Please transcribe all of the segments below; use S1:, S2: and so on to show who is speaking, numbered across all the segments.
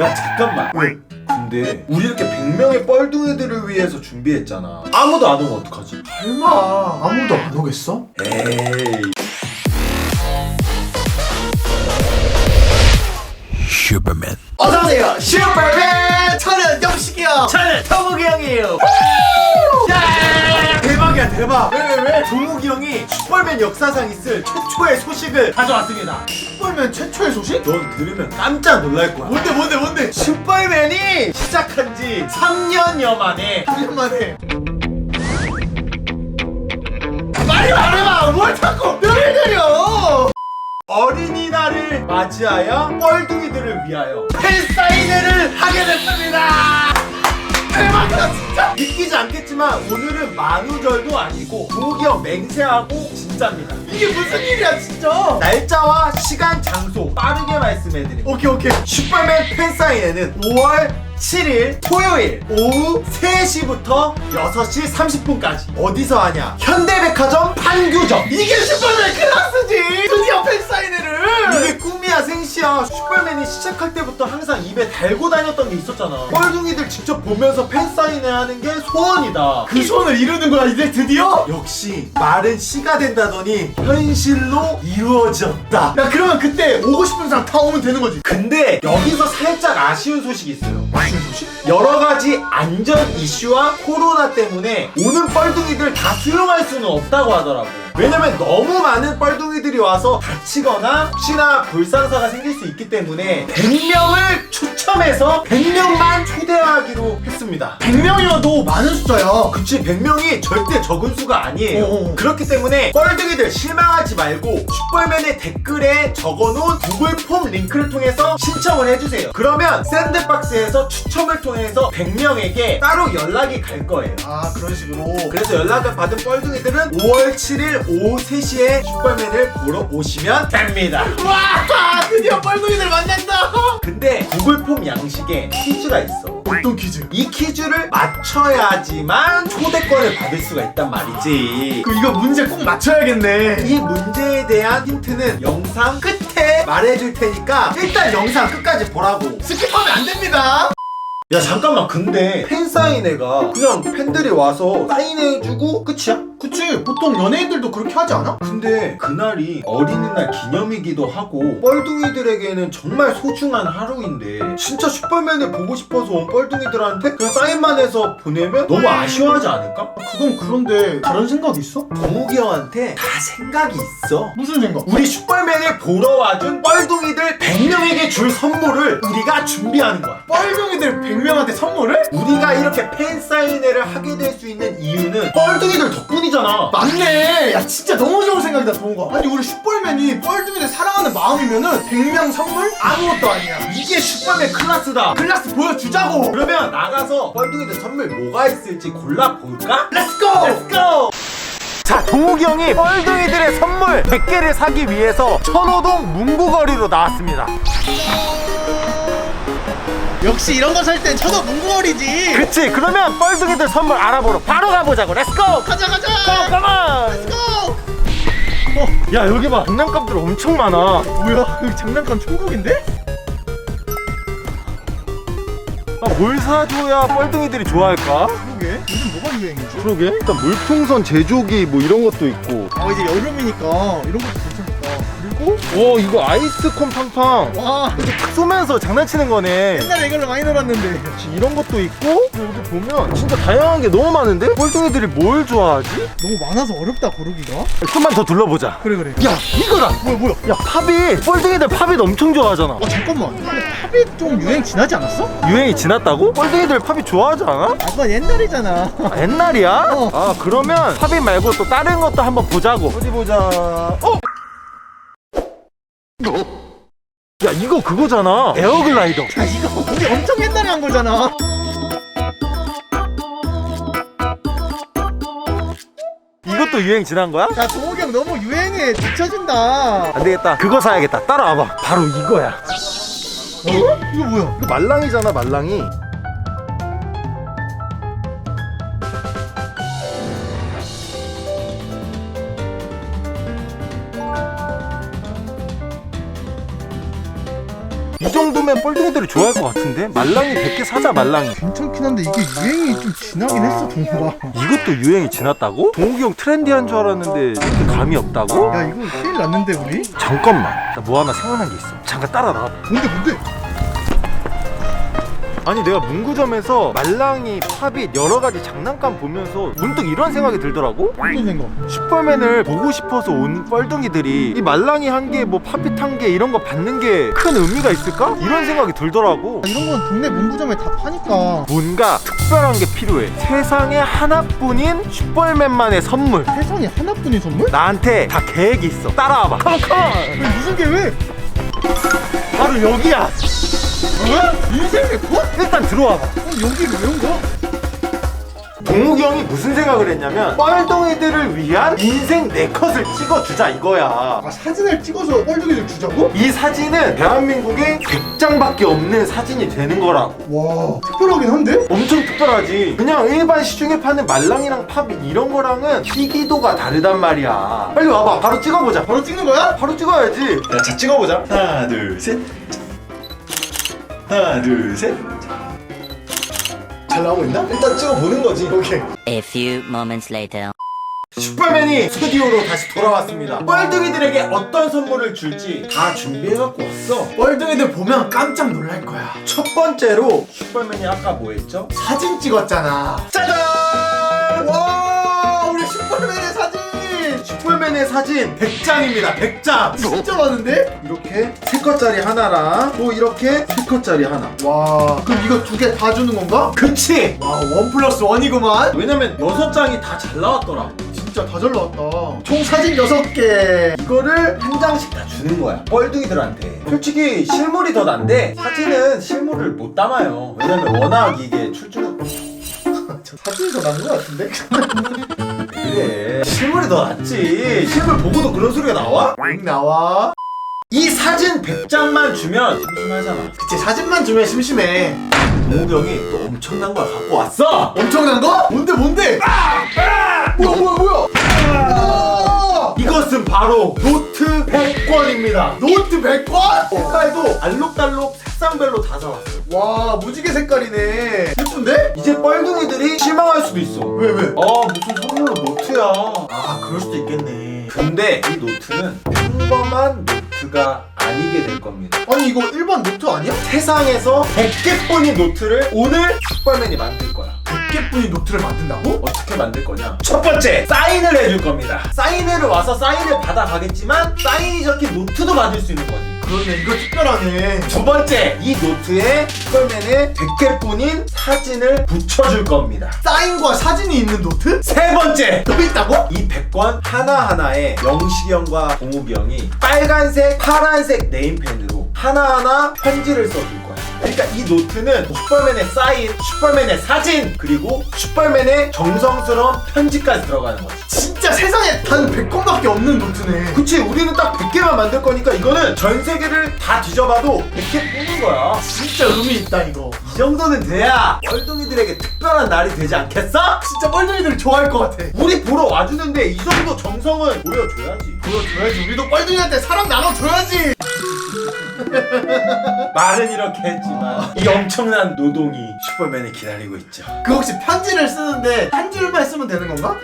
S1: 야 잠깐만. 왜? 근데 우리 이렇게 100명의 뻘둥이들을 위해서 준비했잖아. 아무도 안 오면 어떡하지?
S2: 설마 아무도 안 오겠어?
S1: 에이.
S2: 어서오세요. 슈퍼맨! 저는 영식이요
S1: 저는 터무기 형이에요
S2: 대박. 왜 왜 왜? 동욱이 형이 슈퍼맨 역사상 있을 최초의 소식을
S1: 가져왔습니다.
S2: 슈퍼맨 최초의 소식?
S1: 넌 들으면 깜짝 놀랄 거야.
S2: 뭔데 뭔데 뭔데? 슈퍼맨이 시작한 지
S1: 3년여 만에.
S2: 3년 만에. 빨리 말해봐. 뭘 자꾸 뼈를 내려.
S1: 어린이날을 맞이하여 뻘둥이들을 위하여
S2: 팬사인회를 하게 됐습니다 대박이다 진짜.
S1: 믿기지 않겠지만 오늘은 만우절도 아니고 형 맹세하고 진짜입니다.
S2: 이게 무슨 일이야 진짜?
S1: 날짜와 시간 장소 빠르게 말씀해드립니다
S2: 오케이 오케이.
S1: 슈퍼맨 팬사인회는 5월 7일 토요일 오후 3시부터 6시 30분까지. 어디서 하냐? 현대백화점 판교점.
S2: 이게 슈퍼맨 클라스지! 드디어 팬사인회를!
S1: 이게 꿈 이야 생시야. 슈퍼맨이 시작할 때부터 항상 입에 달고 다녔던 게 있었잖아. 뻘둥이들 직접 보면서 팬사인회 하는 게 소원이다.
S2: 그 소원을 이루는 거야 이제 드디어?
S1: 역시 말은 씨가 된다더니 현실로 이루어졌다.
S2: 야 그러면 그때 오고 싶은 사람 다 오면 되는 거지.
S1: 근데 여기서 살짝 아쉬운 소식이 있어요.
S2: 무슨 소식?
S1: 여러 가지 안전 이슈와 코로나 때문에 오는 뻘둥이들 다 수용할 수는 없다고 하더라고. 왜냐면 너무 많은 뻘둥이들이 와서 다치거나 혹시나 불상사가 생길 수 있기 때문에 100명을 추첨해서 100명만 초대하기로 했습니다.
S2: 100명이면 너무 많은 숫자야.
S1: 그치 100명이 절대 적은 수가 아니에요.
S2: 어어.
S1: 그렇기 때문에 뻘둥이들 실망하지 말고 슈퍼맨의 댓글에 적어놓은 구글 폼 링크를 통해서 신청을 해주세요. 그러면 샌드박스에서 추첨을 통해서 100명에게 따로 연락이 갈 거예요.
S2: 아 그런 식으로.
S1: 그래서 연락을 받은 뻘둥이들은 5월 7일 오후 3시에 슈퍼맨을 보러 오시면 됩니다
S2: 와 드디어 뻘둥이들 만난다
S1: 근데 구글 폼 양식에 퀴즈가 있어
S2: 어떤 퀴즈?
S1: 이 퀴즈를 맞춰야지만 초대권을 받을 수가 있단 말이지.
S2: 그럼 이거 문제 꼭 맞춰야겠네
S1: 이 문제에 대한 힌트는 영상 끝에 말해줄 테니까 일단 영상 끝까지 보라고.
S2: 스킵하면 안 됩니다
S1: 야 잠깐만 근데 팬 사인회가 그냥 팬들이 와서 사인해주고 끝이야?
S2: 그치 보통 연예인들도 그렇게 하지 않아?
S1: 근데 그날이 어린이날 기념이기도 하고 뻘둥이들에게는 정말 소중한 하루인데 진짜 슈퍼맨을 보고 싶어서 온 뻘둥이들한테 그냥 사인만 해서 보내면 너무 아쉬워하지 않을까?
S2: 그건 그런데 다른 생각 있어?
S1: 동욱이 형한테 다 생각이 있어
S2: 무슨 생각?
S1: 우리 슈퍼맨을 보러 와준 뻘둥이들 100명에게 줄 선물을 우리가 준비하는 거야
S2: 뻘둥이들 100명한테 선물을?
S1: 우리가 이렇게 팬사인회를 하게 될 수 있는 이유는 뻘둥이들 덕분이잖아
S2: 맞네 야 진짜 너무 좋은 생각이다 동호가 아니 우리 슈퍼맨이 뻘둥이들 사랑하는 마음이면은 100명 선물? 아무것도 아니야
S1: 이게 슈퍼맨 클라스다
S2: 클라스 보여주자고
S1: 그러면 나가서 뻘둥이들 선물 뭐가 있을지 골라볼까?
S2: 렛츠고!
S1: 렛츠고! 자 동욱이 형이 뻘둥이들의 선물 100개를 사기 위해서 천호동 문구거리로 나왔습니다
S2: 역시 이런 거 살 땐 천하 문구월이지
S1: 그치 그러면 뻘둥이들 선물 알아보러 바로 가보자고 렛츠고!
S2: 가자 가자! 렛츠고!
S1: 야 여기 봐 장난감들 엄청 많아
S2: 뭐야 여기 장난감 천국인데?
S1: 아, 뭘 사줘야 뻘둥이들이 좋아할까?
S2: 그러게 요즘 뭐가 유행이지?
S1: 그러게 일단 물풍선 제조기 뭐 이런 것도 있고
S2: 아 이제 여름이니까 이런 것도
S1: 오 이거 아이스콘 팡팡
S2: 와
S1: 이렇게 탁 쏘면서 장난치는 거네
S2: 옛날에 이걸로 많이 놀았는데
S1: 이런 것도 있고 그리고 여기 보면 진짜 다양한 게 너무 많은데? 뻘둥이들이 뭘 좋아하지?
S2: 너무 많아서 어렵다 고르기가
S1: 좀만 더 둘러보자
S2: 그래 그래
S1: 야 이거다
S2: 뭐야 뭐야
S1: 야 팝이 뻘둥이들 팝이 엄청 좋아하잖아
S2: 아 잠깐만 근데 팝이 좀 유행 지나지 않았어?
S1: 유행이 지났다고? 뻘둥이들 팝이 좋아하지 않아?
S2: 아 그건 옛날이잖아
S1: 아, 옛날이야?
S2: 어.
S1: 아 그러면 팝이 말고 또 다른 것도 한번 보자고 어디 보자 어? 야 이거 그거잖아. 에어글라이더.
S2: 야 이거 우리 엄청 옛날에 한 거잖아.
S1: 이것도 유행 지난 거야?
S2: 야 동욱이 형 너무 유행에 뒤처진다.
S1: 안 되겠다. 그거 사야겠다. 따라와봐. 바로 이거야.
S2: 어? 이거 뭐야?
S1: 이거 말랑이잖아 말랑이
S3: 뻘둥이들이 좋아할 것 같은데? 말랑이 100개 사자 말랑이
S2: 괜찮긴 한데 이게 유행이 좀 지나긴 했어 동호가
S3: 이것도 유행이 지났다고? 동욱이 형 트렌디한 줄 알았는데 이렇게 감이 없다고?
S2: 야 이거 큰일 났는데 우리?
S3: 잠깐만 나 뭐 하나 생각난 게 있어 잠깐 따라 나와봐
S2: 뭔데 뭔데?
S3: 아니 내가 문구점에서 말랑이, 팝잇 여러 가지 장난감 보면서 문득 이런 생각이 들더라고
S2: 무슨 생각?
S3: 슈퍼맨을 보고 싶어서 온 뻘둥이들이 이 말랑이 한 개, 뭐 팝잇 한 개 이런 거 받는 게 큰 의미가 있을까? 이런 생각이 들더라고
S2: 아, 이런 건 동네 문구점에 다 파니까
S3: 뭔가 특별한 게 필요해 세상에 하나뿐인 슈퍼맨만의 선물
S2: 세상에 하나뿐인 선물?
S3: 나한테 다 계획이 있어 따라와봐 컴온 컴온
S2: 왜, 무슨 계획?
S3: 바로 여기야
S2: 어? 인생의 꽃?
S3: 일단 들어와봐
S2: 어, 여기를 왜온 거야?
S3: 동욱이 형이 무슨 생각을 했냐면 뻘둥이들을 위한 인생 네컷을 찍어주자 이거야
S2: 아 사진을 찍어서 뻘둥이들 주자고?
S3: 이 사진은 대한민국에 100장밖에 없는 사진이 되는 거라고
S2: 와 특별하긴 한데?
S3: 엄청 특별하지 그냥 일반 시중에 파는 말랑이랑 팝 이런 거랑은 희기도가 다르단 말이야 빨리 와봐 바로 찍어보자
S2: 바로 찍는 거야?
S3: 바로 찍어야지
S1: 야, 자 찍어보자. 하나, 둘, 셋. 하나, 둘, 셋.
S2: 잘 나오고 있나?
S1: 일단 찍어보는 거지.
S2: 오케이
S4: A few moments later.
S1: 슈퍼맨이 스튜디오로 다시 돌아왔습니다. 뻘둥이들에게 어떤 선물을 줄지 다 준비해갖고 왔어.
S2: 뻘둥이들 보면 깜짝 놀랄 거야
S1: 첫 번째로 슈퍼맨이 아까 뭐 했죠?
S2: 사진 찍었잖아
S1: 짜잔! 슈퍼맨의 사진 100장입니다. 100장.
S2: 진짜 많은데?
S1: 이렇게 3컷짜리 하나랑 또 이렇게 3컷짜리 하나.
S2: 와 그럼 이거 두 개 다 주는 건가?
S1: 그치?
S2: 와원 플러스 원이구만
S1: 왜냐면 6장이 다 잘 나왔더라.
S2: 진짜 다 잘 나왔다 총 사진 6개
S1: 이거를 한 장씩 다 주는 거야. 뻘둥이들한테. 솔직히 실물이 더 난데 사진은 실물을 못 담아요. 왜냐면 워낙 이게 출중
S2: 사진이 더 나은 것 같은데?
S1: 그래. 실물이 더 낫지. 실물 보고도 그런 소리가 나와?
S2: 응 나와
S1: 이 사진 100장만 주면 심심하잖아.
S2: 그치 사진만 주면 심심해
S1: 동욱이 형이 또 엄청난 걸 갖고 왔어.
S2: 엄청난 거? 뭔데 뭔데? 뭐야 뭐야 뭐야
S1: 이것은 바로 노트 100권입니다.
S2: 노트 100권?
S1: 색깔도 알록달록 색상별로 다 사왔어요.
S2: 와 무지개 색깔이네 예쁜데?
S1: 이제 뻘둥이들이 실망할 수도 있어.
S2: 왜 왜?
S1: 아 무슨 선물로 노트야.
S2: 아 그럴 수도 있겠네
S1: 근데 이 노트는 평범한 노트가 아니게 될 겁니다.
S2: 아니 이거 일반 노트 아니야?
S1: 세상에서 100개 뿐인 노트를 오늘 슈퍼맨이 만들
S2: 100개뿐인 노트를 만든다고?
S1: 어떻게 만들 거냐? 첫 번째, 사인을 해줄 겁니다. 사인회를 와서 사인을 받아가겠지만 사인이 적힌 노트도 받을 수 있는 거지.
S2: 그러네 이거 특별하네
S1: 두 번째, 이 노트에 슈퍼맨의 100개뿐인 사진을 붙여줄 겁니다.
S2: 사인과 사진이 있는 노트?
S1: 세 번째,
S2: 또 있다고?
S1: 이 100권 하나하나에 영식이 형과 동욱이 형이 빨간색, 파란색 네임펜으로 하나하나 편지를 써줄 거야. 그러니까 이 노트는 슈퍼맨의 사인, 슈퍼맨의 사진, 그리고 슈퍼맨의 정성스러운 편지까지 들어가는 거지.
S2: 진짜 세상에 단 100권밖에 없는 노트네
S1: 그치, 우리는 딱 100개만 만들 거니까 이거는 전 세계를 다 뒤져봐도 100개 뽑는 거야.
S2: 진짜 의미 있다 이거
S1: 이 정도는 돼야 월둥이들에게 특별한 날이 되지 않겠어?
S2: 진짜 뻘둥이들 좋아할 것 같아
S1: 우리 보러 와주는데 이 정도 정성은 보여줘야지.
S2: 보여줘야지 우리도 뻘둥이한테 사랑 나눠줘야지
S1: 말은 이렇게 했지만 이 엄청난 노동이 슈퍼맨을 기다리고 있죠.
S2: 그 혹시 편지를 쓰는데 한 줄만 쓰면 되는 건가?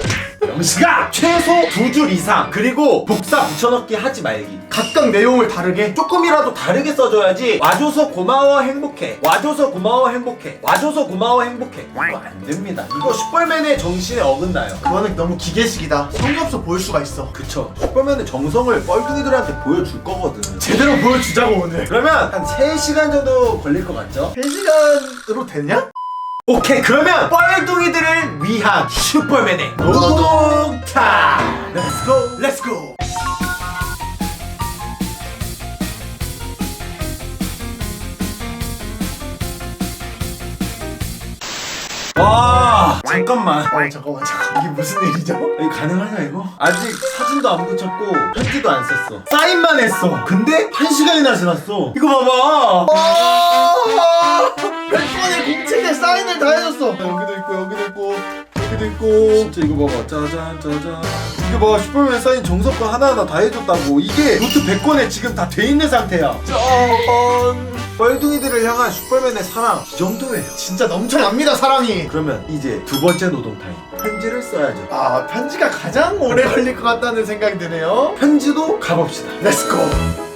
S1: 영식아 최소 두 줄 이상 그리고 복사 붙여넣기 하지 말기.
S2: 각각 내용을 다르게?
S1: 조금이라도 다르게 써줘야지. 와줘서 고마워 행복해. 와줘서 고마워 행복해. 와줘서 고마워 행복해. 이거 안 됩니다. 이거 슈퍼맨의 정신에 어긋나요.
S2: 그거는 너무 기계식이다. 없어 보일 수가 있어.
S1: 그쵸. 슈퍼맨의 정성을 뻘둥이들한테 보여줄 거거든.
S2: 제대로 보여주자고 오늘
S1: 그러면 한 3시간 정도 걸릴 것 같죠?
S2: 3시간으로 되냐?
S1: 오케이 그러면 뻘둥이들을 위한 슈퍼맨의 노동 타임 렛츠고
S2: 렛츠고
S1: 와 잠깐만.
S2: 아니 잠깐만 잠깐 이게 무슨 일이죠?
S1: 이거 가능하냐 이거? 아직 사진도 안 붙였고 편지도 안 썼어. 사인만 했어. 근데 한 시간이나 지났어. 이거 봐봐.
S2: 와 100번의 공책에 사인을 다 해줬어. 여기도 있고 여기도 있고 여기도 있고.
S1: 진짜 이거 봐봐. 짜잔 짜잔. 이거 봐 슈퍼맨 사인 정석권 하나하나 다 해줬다고. 이게 노트 100권에 지금 다 돼 있는 상태야.
S2: 짠
S1: 뻘둥이들을 향한 슈퍼맨의 사랑 이 정도예요.
S2: 진짜 넘쳐납니다 사랑이
S1: 그러면 이제 두 번째 노동 타임 편지를 써야죠.
S2: 아 편지가 가장 오래 걸릴 것 같다는 생각이 드네요
S1: 편지도 가봅시다.
S2: 렛츠고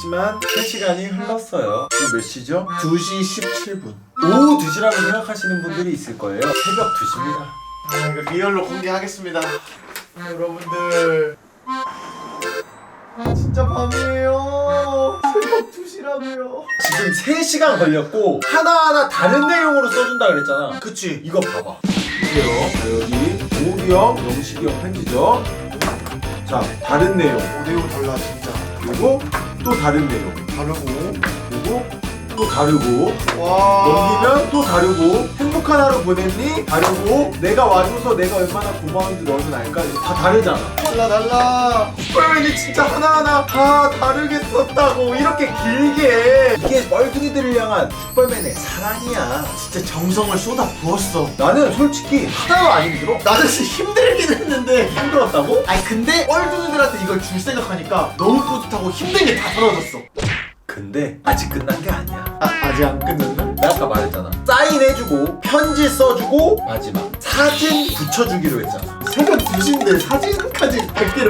S1: 않겠지만 3시간이 흘렀어요. 지금 몇 시죠? 2시 17분. 오후 2시라고 생각하시는 분들이 있을 거예요. 새벽 2시입니다.
S2: 아 이거 리얼로 공개하겠습니다 여러분들 진짜 밤이에요 새벽 2시라고요
S1: 지금 3시간 걸렸고 하나하나 다른 내용으로 써준다 그랬잖아.
S2: 그치
S1: 이거 봐봐. 자, 여기 동욱이 형, 영식이 형 편지죠. 자, 다른 내용.
S2: 오 내용 달라 진짜
S1: 그리고 또 다른 내용.
S2: 다르고
S1: 그리고 또 다르고.
S2: 와.
S1: 넘기면 또 다르고 행복한 하루 보냈니? 다르고 내가 와줘서 내가 얼마나 고마운지 너는 알까? 다 다르잖아.
S2: 달라 달라.
S1: 슈퍼맨이 진짜 하나하나 다 다르게 썼다고. 이렇게 길게. 이게 뻘둥이들을 향한 슈퍼맨의 사랑이야.
S2: 진짜 정성을 쏟아 부었어.
S1: 나는 솔직히 하나도 안 힘들어.
S2: 나는 진짜 힘들긴 했는데.
S1: 힘들었다고?
S2: 아니 근데 뻘둥이들한테 이걸 줄 생각하니까 너무 뿌듯하고 힘든 게 다 사라졌어
S1: 근데 아직 끝난 게 아니야.
S2: 아, 아직 안 끝났나?
S1: 내가 아까 말했잖아. 사인해주고 편지 써주고 마지막. 사진 붙여주기로 했잖아.
S2: 새벽 2시인데 사진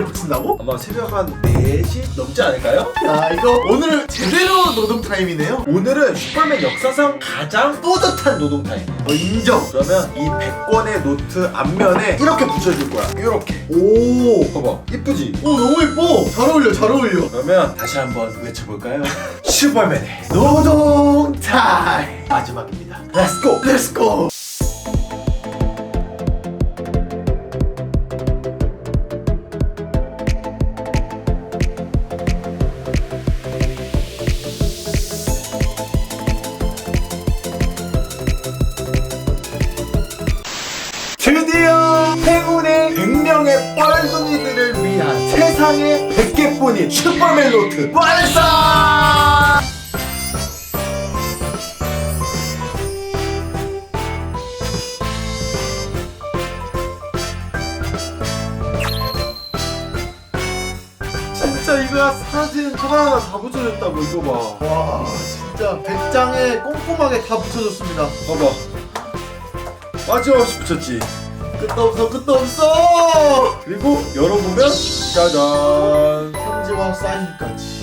S2: 100개를 붙인다고?
S1: 아마 새벽 한 4시 넘지 않을까요?
S2: 야 이거 오늘 제대로 노동 타임이네요
S1: 오늘은 슈퍼맨 역사상 가장 뿌듯한 노동 타임.
S2: 어, 인정
S1: 그러면 이 100권의 노트 앞면에 이렇게 붙여줄 거야. 이렇게.
S2: 오,
S1: 봐봐. 이쁘지?
S2: 오 너무 예뻐 잘 어울려 잘 어울려
S1: 그러면 다시 한번 외쳐볼까요? 슈퍼맨의
S2: 노동 타임
S1: 마지막입니다. 렛츠고!
S2: 렛츠고
S1: 100명의 뻘둥이들을 위한 세상의 100개뿐인 슈퍼맨 노트 완성! 진짜 이거야. 사진 하나하나 다 붙여줬다고 이거 봐.
S2: 와 진짜 100장에 꼼꼼하게 다 붙여줬습니다.
S1: 봐봐. 빠짐없이 붙였지
S2: 끝도 없어 끝도 없어!
S1: 그리고 열어보면 짜잔!
S2: 편지와 사인까지.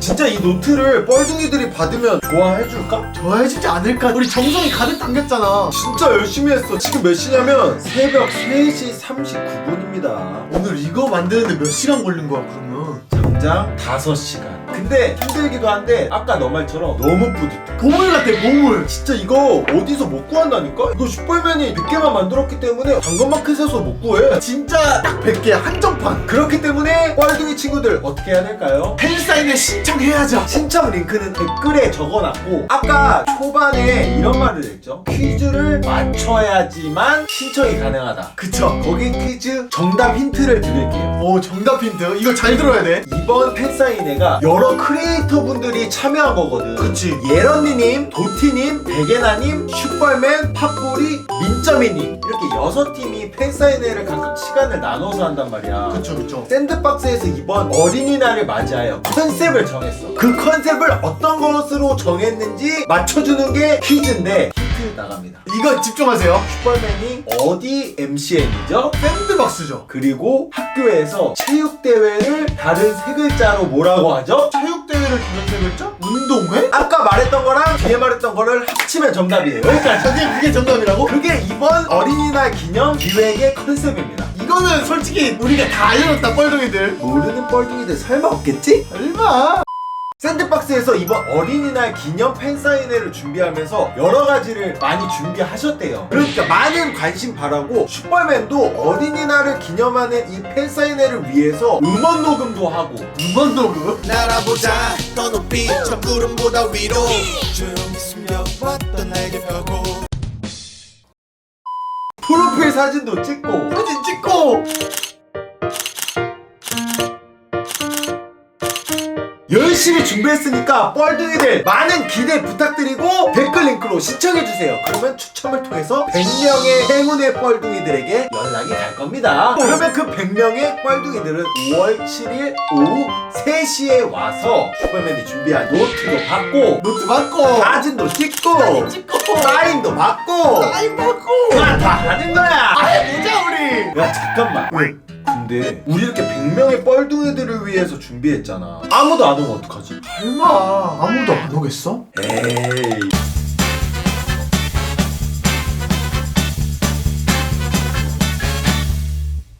S1: 진짜 이 노트를 뻘둥이들이 받으면 좋아해줄까?
S2: 좋아해주지 않을까? 우리 정성이 가득 담겼잖아.
S1: 진짜 열심히 했어. 지금 몇 시냐면 새벽 3시 39분입니다.
S2: 오늘 이거 만드는데 몇 시간 걸린 거야 그러면?
S1: 당장 5시간 근데 힘들기도 한데 아까 너 말처럼 너무 뿌듯해.
S2: 보물 같아 보물.
S1: 진짜 이거 어디서 못 구한다니까? 이거 슈퍼맨이 100개만 만들었기 때문에 당근마켓에서 못 구해.
S2: 진짜 딱 100개 한정판.
S1: 그렇기 때문에 뻘둥이 친구들 어떻게 해야 될까요?
S2: 팬사인회 신청해야죠.
S1: 신청 링크는 댓글에 적어놨고 아까 초반에 이런 말을 했죠. 퀴즈를 맞춰야지만 신청이 가능하다.
S2: 그쵸?
S1: 거기 퀴즈 정답 힌트를 드릴게요.
S2: 오 정답 힌트? 이거 잘 들어야 돼.
S1: 이번 팬사인회가 여러 크리에이터 분들이 참여한 거거든.
S2: 그치.
S1: 예런니님, 도티님, 베게나님, 슈퍼맨, 팝뿌리, 민점이님. 이렇게 여섯 팀이 팬사인회를 각각 시간을 나눠서 한단 말이야.
S2: 그쵸 그쵸.
S1: 샌드박스에서 이번 어린이날을 맞이하여 컨셉을 정했어. 그 컨셉을 어떤 것으로 정했는지 맞춰주는 게 퀴즈인데 나갑니다.
S2: 이거 집중하세요
S1: 슈퍼맨이 어디 MCN이죠?
S2: 샌드박스죠
S1: 그리고 학교에서 체육대회를 다른 세 글자로 뭐라고 하죠?
S2: 체육대회를 다른 세 글자? 운동회?
S1: 아까 말했던 거랑 뒤에 말했던 거를 합치면 정답이에요. 여기까지.
S2: 저게 그게 정답이라고?
S1: 그게 이번 어린이날 기념 기획의 컨셉입니다.
S2: 이거는 솔직히 우리가 다 알려줬다 뻘둥이들
S1: 모르는 뻘둥이들 설마 없겠지?
S2: 얼마
S1: 샌드박스에서 이번 어린이날 기념 팬사인회를 준비하면서 여러 가지를 많이 준비하셨대요. 그러니까 많은 관심 바라고 슈퍼맨도 어린이날을 기념하는 이 팬사인회를 위해서 음원 녹음도 하고.
S2: 음원 녹음?
S5: 날아보자. 더 높이 저 구름보다 위로. 조용히 숨겨왔던 날개 펴고.
S1: 프로필 사진도 찍고.
S2: 사진 찍고
S1: 열심히 준비했으니까 뻘둥이들 많은 기대 부탁드리고 댓글 링크로 신청해주세요. 그러면 추첨을 통해서 100명의 행운의 뻘둥이들에게 연락이 갈 겁니다. 그러면 그 100명의 뻘둥이들은 5월 7일 오후 3시에 와서 슈퍼맨이 준비한 노트도 받고
S2: 노트 받고
S1: 사진도 찍고
S2: 찍고
S1: 사인도 받고
S2: 사인 받고
S1: 다, 다 하는 거야.
S2: 아예 보자 우리
S1: 야 잠깐만 왜? 근데 우리 이렇게 100명의 뻘둥이들을 위해서 준비했잖아 아무도 안 오면 어떡하지?
S2: 설마 아무도 안 오겠어?
S1: 에이